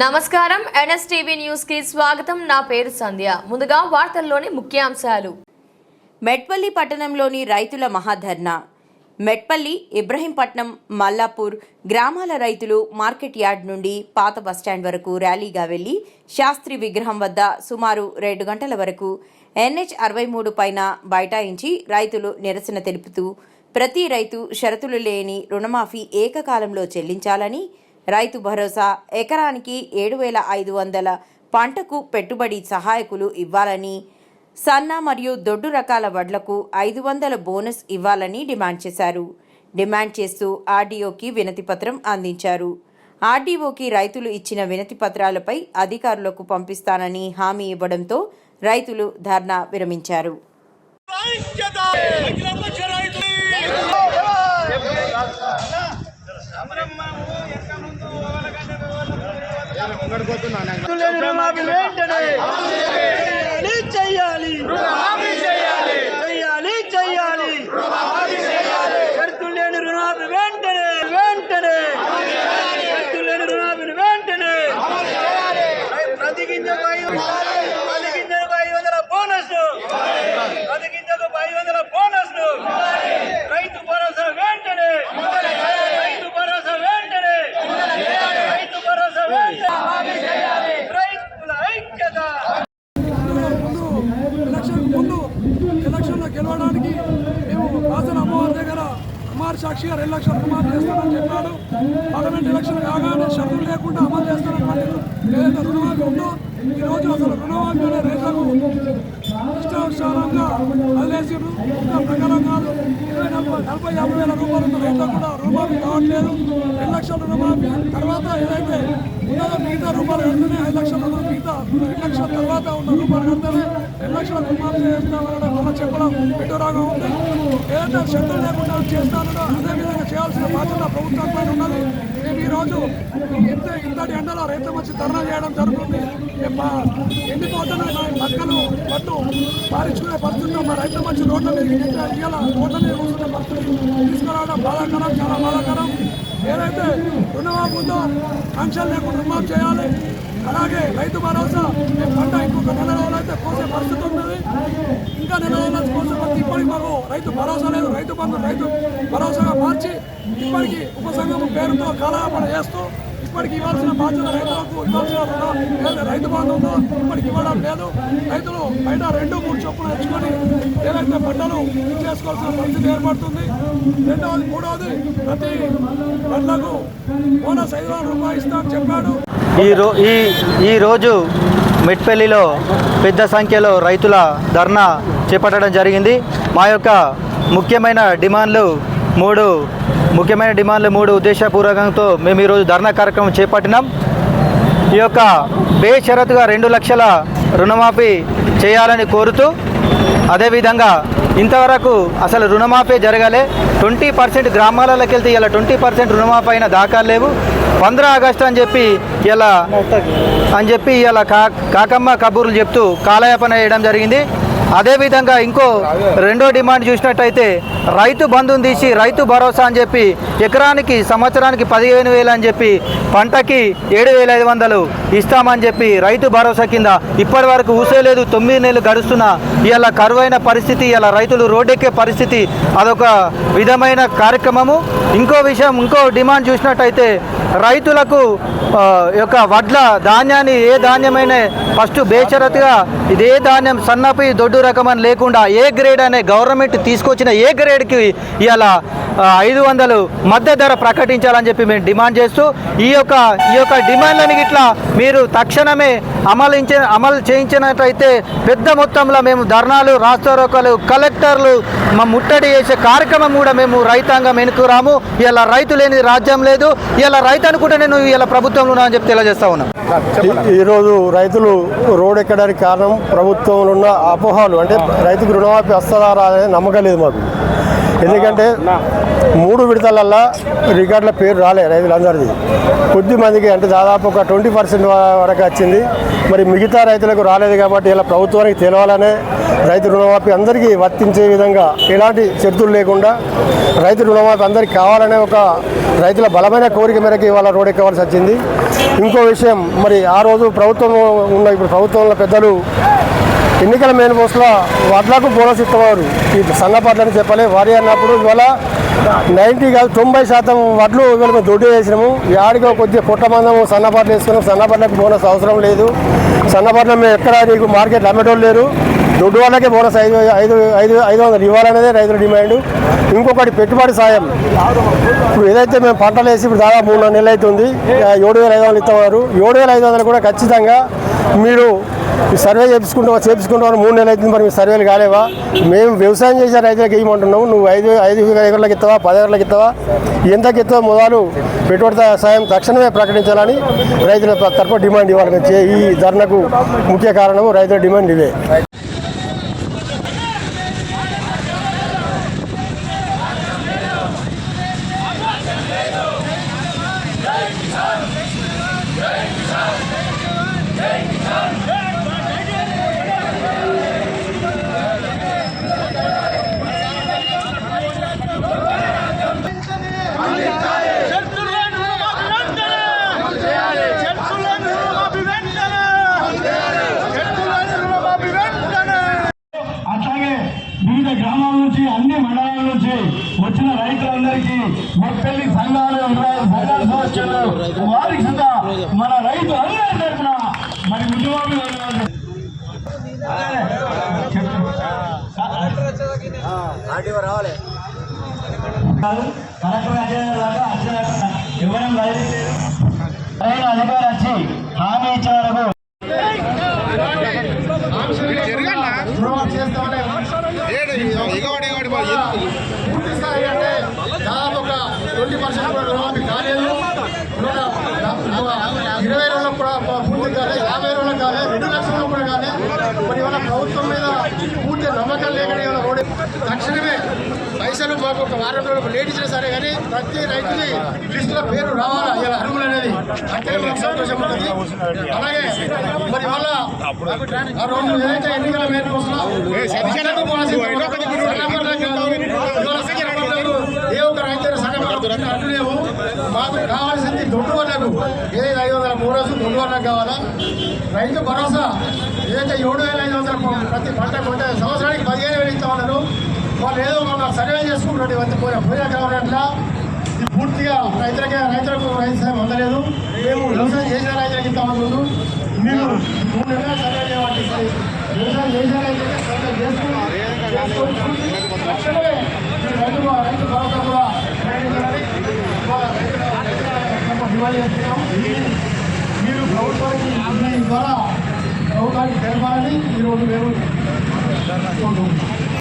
నమస్కారం. ఎన్ఎస్టీవీ న్యూస్కి స్వాగతం. నా పేరు సంధ్య. ముందుగా వార్తల్లోని ముఖ్యాంశాలు. మెట్పల్లి పట్టణంలోని రైతుల మహాధర్నా. మెట్పల్లి ఇబ్రహీంపట్నం మల్లాపూర్ గ్రామాల రైతులు మార్కెట్ యార్డ్ నుండి పాత బస్టాండ్ వరకు ర్యాలీగా వెళ్ళి శాస్త్రి విగ్రహం వద్ద సుమారు రెండు గంటల వరకు ఎన్హెచ్ అరవై మూడు పైన బైఠాయించి రైతులు నిరసన తెలుపుతూ ప్రతి రైతు షరతులు లేని రుణమాఫీ ఏకకాలంలో చెల్లించాలని రైతు భరోసా ఎకరానికి ఏడు వేల ఐదు వందల పంటకు పెట్టుబడి సహాయకులు ఇవ్వాలని సన్న మరియు దొడ్డు రకాల వడ్లకు ఐదు వందల బోనస్ ఇవ్వాలని డిమాండ్ చేశారు. డిమాండ్ చేస్తూ ఆర్డీఓకి వినతిపత్రం అందించారు. ఆర్డీఓకి రైతులు ఇచ్చిన వినతి పత్రాలపై అధికారులకు పంపిస్తానని హామీ ఇవ్వడంతో రైతులు ధర్నా విరమించారు. ఐక్యత సాక్షిగా రెండు లక్షల రుణమాఫీ చేస్తామని చెప్పాడు. పార్లమెంట్ ఎలక్షన్ కాగానే షరతులు లేకుండా అమలు చేస్తామని ఏదైతే రుణమాఫీ ఉందో ఈరోజు అసలు రుణమాఫీ అనే రైతులకు ఇష్టానుసారంగా వదిలేసారు ప్రకారం కాదు ఇరవై నలభై నలభై యాభై వేల రూపాయలు రైతులకు కూడా రుణమాఫీ కావట్లేదు. రెండు లక్షల రుణమాఫీ. తర్వాత ఏదైతే ఉన్నదో మిగతా రూపాయలు కడితేనే ఐదు లక్షల రూపాయలు మిగతా రెండు లక్షల తర్వాత ఉన్న రూపాయలు కడితేనే రెండు లక్షల రుణమాఫీ చేస్తామని మన చెప్పడం విడ్డూరంగా ఉంది. ఏదైతే శక్తులు లేకుండా చేస్తానో అదేవిధంగా చేయాల్సిన బాధ్యత ప్రభుత్వం పైన ఉన్నది. మేము ఈరోజు ఎంత ఇంతటి ఎండలో రైతు వచ్చి ధర్నా చేయడం జరుగుతుంది. మా ఎండిపోతున్న మా పక్కలు పట్టు పారించుకునే పరిస్థితుల్లో మా రైతు మంచి రోడ్ల మీద ఇవాళ రోడ్ల మీద కూర్చున్న పరిస్థితి. తీసుకురావడం బాధాకరం చాలా బాధాకరం. ఏదైతే రుణమాఫీ ఉందో పెన్షన్ లేకుండా రుణమాఫ్ చేయాలి అలాగే రైతు భరోసా పంట ఇంకొక నెల రోజులు అయితే కోసే పరిస్థితి ఉన్నది. ఇంకా నెల రోజులు కోసే పరిస్థితి ఇప్పటికి మాకు రైతు భరోసా లేదు. రైతు బంధు రైతు భరోసాగా మార్చి ఇప్పటికీ ఉపసంఘం పేరుతో కాలయాపన చేస్తూ ఇప్పటికి ఇవ్వాల్సిన బాధ్యత రైతులకు ఇవ్వాల్సిన రుణం ఏదైతే రైతు బంధు ఉందో? ఇప్పటికి ఇవ్వడం లేదు. రైతులు బయట రెండు మూడు చొప్పున తెచ్చుకొని ఏదైతే పంటలు చేసుకోవాల్సిన పరిస్థితి ఏర్పడుతుంది. రెండవది మూడవది ప్రతి పంటలకు బోనస్ ఐదు వందల రూపాయలు ఇస్తామని చెప్పాడు. ఈ రో ఈ ఈరోజు మెట్పల్లిలో పెద్ద సంఖ్యలో రైతుల ధర్నా చేపట్టడం జరిగింది. మా యొక్క ముఖ్యమైన డిమాండ్లు మూడు ముఖ్యమైన డిమాండ్లు మూడు ఉద్దేశపూర్వకంతో మేము ఈరోజు ధర్నా కార్యక్రమం చేపట్టినాం. ఈ యొక్క బేషరతుగా రెండు లక్షల రుణమాఫీ చేయాలని కోరుతూ అదేవిధంగా ఇంతవరకు అసలు రుణమాఫీ జరగాలే. ట్వంటీ పర్సెంట్ గ్రామాలలోకి వెళ్తే ఇలా ట్వంటీ పర్సెంట్ రుణమాఫీ అయిన దాఖలు లేవు. పంద్రా ఆగస్టు అని చెప్పి ఇలా అని చెప్పి ఇలా కా కాకమ్మ కబూర్లు చెప్తూ కాలయాపన చేయడం జరిగింది. అదేవిధంగా ఇంకో రెండో డిమాండ్ చూసినట్టయితే రైతు బంధుని తీసి రైతు భరోసా అని చెప్పి ఎకరానికి సంవత్సరానికి పదిహేను వేలు అని చెప్పి పంటకి ఏడు వేల ఐదు వందలు ఇస్తామని చెప్పి రైతు భరోసా కింద ఇప్పటి వరకు ఊసేలేదు తొమ్మిది నెలలు గడుస్తున్న ఇలా కరువైన పరిస్థితి ఇలా రైతులు రోడ్డెక్కే పరిస్థితి అదొక విధమైన కార్యక్రమము. ఇంకో విషయం ఇంకో డిమాండ్ చూసినట్టయితే రైతులకు యొక్క వడ్ల ధాన్యాన్ని ఏ ధాన్యమైన ఫస్ట్ బేషరతుగా ఇదే ధాన్యం సన్నపి దొడ్డు రకం అని లేకుండా ఏ గ్రేడ్ అనే గవర్నమెంట్ తీసుకొచ్చిన ఏ గ్రేడ్కి ఇలా ఐదు వందలు మధ్య ధర ప్రకటించాలని చెప్పి మేము డిమాండ్ చేస్తూ ఈ యొక్క ఈ యొక్క డిమాండ్లను ఇట్లా మీరు తక్షణమే అమలించ అమలు చేయించినట్టయితే పెద్ద మొత్తంలో మేము ధర్నాలు రాస్తారోకలు కలెక్టర్లు మా ముట్టడి చేసే కార్యక్రమం కూడా మేము రైతాంగం వెనుకురాము ఇలా రైతు లేని రాజ్యం లేదు. ఇలా రైతు అనుకుంటే నేను ఇలా ప్రభుత్వంలో ఉన్నా అని చెప్పి తెలియజేస్తా ఉన్నా. ఈరోజు రైతులు రోడ్ ఎక్కడానికి కారణం ప్రభుత్వంలో ఉన్న అపోహలు. అంటే రైతుకు రుణమాఫీ వస్తుందా రాదా అనేది నమ్మకం లేదు మాకు. ఎందుకంటే మూడు విడతలల్లా రికార్డుల పేరు రాలే రైతులందరిది. కొద్ది మందికి అంటే దాదాపు ఒక ట్వంటీ పర్సెంట్ వరకు వచ్చింది. మరి మిగతా రైతులకు రాలేదు కాబట్టి ఇలా ప్రభుత్వానికి తెలవాలనే రైతు రుణమాఫీ అందరికీ వర్తించే విధంగా ఎలాంటి షరతులు లేకుండా రైతు రుణమాఫీ అందరికీ కావాలనే ఒక రైతుల బలమైన కోరిక మేరకు ఇవాళ రోడ్ ఎక్కవలసి వచ్చింది. ఇంకో విషయం మరి ఆ రోజు ప్రభుత్వం ఉన్న ఇప్పుడు ప్రభుత్వంలో పెద్దలు ఎన్నికల మేనిఫెస్టోలో వడ్లకు బోనస్ ఇస్తున్నారు. ఈ సన్నపాట్లని చెప్పాలి. వరి అన్నప్పుడు ఇవాళ నైంటీ కాదు తొంభై శాతం వడ్లు ఇవాళ మేము దొడ్డు వేసినాము. యాడిగా కొద్దిగా పుట్ట మందము సన్నపాట్లు వేసుకున్నాం. సన్నపాట్లకు బోనస్ అవసరం లేదు. సన్నపాట్ల మేము ఎక్కడ నీకు మార్కెట్ అమ్మేటోళ్ళు లేరు. దొడ్డు వాళ్ళకే బోనస్ ఐదు ఐదు ఐదు ఐదు వందలు ఇవ్వాలనేదే రైతుల డిమాండ్. ఇంకొకటి పెట్టుబడి సాయం. ఇప్పుడు ఏదైతే మేము పంటలు వేసి ఇప్పుడు దాదాపు మూడు నెలలు అవుతుంది ఏడు వేల ఐదు వందలు ఇస్తున్నారు ఏడు వేల ఐదు వందలు కూడా ఖచ్చితంగా మీరు సర్వే చేపించుకుంటావా చేపించుకుంటాం మూడు నెలలు అవుతుంది మరి మీ సర్వేలు కాలేవా? మేము వ్యవసాయం చేసే రైతులకు ఇవ్వమంటున్నాము నువ్వు ఐదు ఐదు ఎకర్లకు ఇస్తావా? పది ఎకర్లకు ఇస్తావా? ఎంతకి ఇస్తావా మొదలు పెట్టుబడి సాయం తక్షణమే ప్రకటించాలని రైతుల తరఫున డిమాండ్ ఇవ్వాలి చే- ఈ ధర్నకు ముఖ్య కారణము రైతుల డిమాండ్ ఇవే. మొట్టెల్లి సంఘాలు ఇరవై సంఘాలు సమస్యలు వారికి సుధా మన రైతులందరి తరఫున మరి ఉద్యోగులు కలెక్టర్ ఇవ్వడం లేదు వచ్చి హామీ ఇచ్చేవారు వరకు ఇరవై రోజులకు కూడా పూర్తి కాలే యాభై రోజులకు కాలే రెండు లక్షలకు కూడా కాలే మరి ఇవాళ ప్రభుత్వం మీద పూర్తి నమ్మకం లేకుండా ఇవాళ రోడ్ తక్షణమే పైసలు మాకు ఒక వారం రోజులకు లేట్ ఇచ్చినా సరే కానీ ప్రతి రైతుని లిస్టులో పేరు రావాలా? ఇలా అర్హులు అనేది? అంటే మాకు సంతోషం ఉంటుంది. అలాగే మరి ఇవాళ ఆ రోజు ఏదైతే ఎన్నికల మేరకు ఏ ఒక్క రైతు సన్నపడుతున్నారు అంటులేవు మాకు కావాల్సింది దొడ్డు వాళ్ళకు ఏదైతే ఐదు వందల మూడు రోజులు దొడ్డు వాళ్ళకు కావాలా? రైతు భరోసా. ఏదైతే ఏడు వేల ఐదు వందల ప్రతి పంట కొంత సంవత్సరానికి పదిహేను వేలు ఇస్తా ఉన్నారు వాళ్ళు ఏదో మన సర్వే చేసుకుంటారు వంద పోయిన పోయిన కావాలంటే. ఇది పూర్తిగా రైతులకే రైతులకు రైతు అందలేదు. మేము వ్యవసాయం చేసిన రైతులకు ఇంత ఉన్నారు మీరు మూడు నెలలు సర్వే చేయాలి వ్యవసాయం చేసిన రైతులకే సర్వే చేసుకుని చేసుకొని రైతు భరోసా కూడా డిమాండ్ చేస్తున్నాం. మీరు ప్రభుత్వానికి ఈ ద్వారా ప్రభుత్వానికి తెలపాలని ఈరోజు మేము కోరుకుంటున్నాం.